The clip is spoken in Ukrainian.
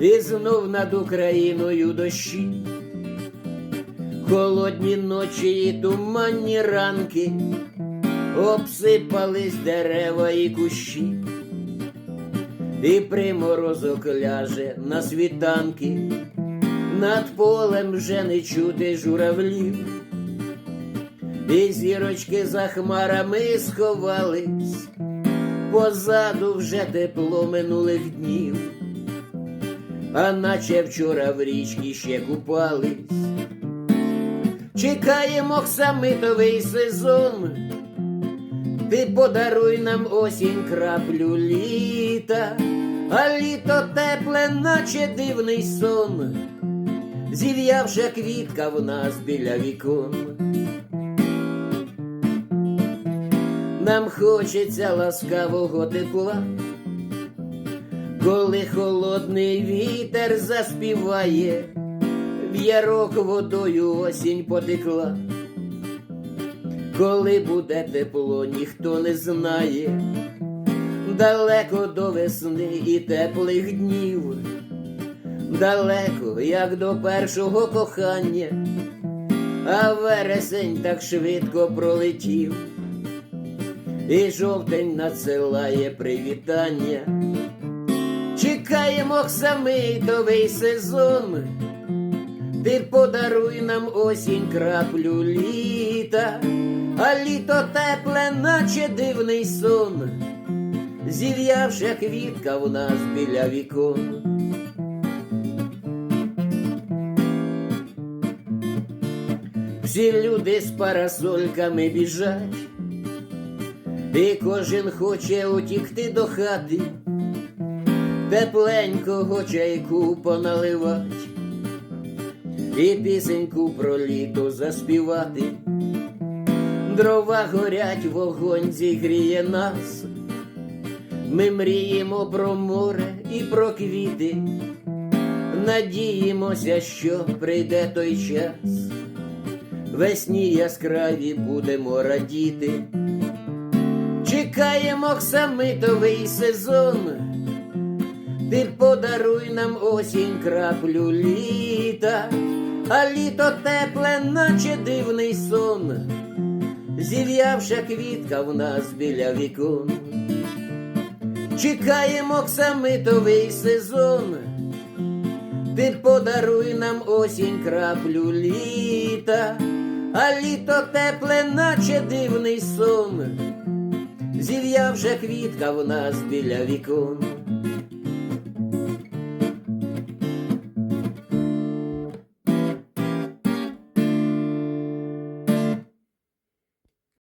І знов над Україною дощі, холодні ночі і туманні ранки, обсипались дерева і кущі, і приморозок ляже на світанки, над полем вже не чути журавлів, і зірочки за хмарами сховались, позаду вже тепло минулих днів а наче вчора в річці ще купались. Чекаємо оксамитовий сезон, ти подаруй нам осінь краплю літа, а літо тепле, наче дивний сон, зів'явша квітка в нас біля вікон. Нам хочеться ласкавого тепла коли холодний вітер заспіває, в ярок водою осінь потекла, коли буде тепло, ніхто не знає, далеко до весни і теплих днів, далеко, як до першого кохання, а вересень так швидко пролетів. І жовтень надсилає привітання. Чекаємо оксамитовий сезон, ти подаруй нам осінь краплю літа, а літо тепле, наче дивний сон, зів'явша квітка в нас біля вікон. Всі люди з парасольками біжать, і кожен хоче утікти до хати тепленького чайку поналивать і пісеньку про літо заспівати. Дрова горять, вогонь зігріє нас. Ми мріємо про море і про квіти, надіємося, що прийде той час. Весні яскраві будемо радіти, чекаємо оксамитовий сезон. Ти подаруй нам осінь краплю літа, а літо тепле, наче дивний сон, зів'явша квітка в нас біля вікон. Чекаємо оксамитовий сезон, ти подаруй нам осінь краплю літа, а літо тепле, наче дивний сон, зів'явша квітка в нас біля вікон.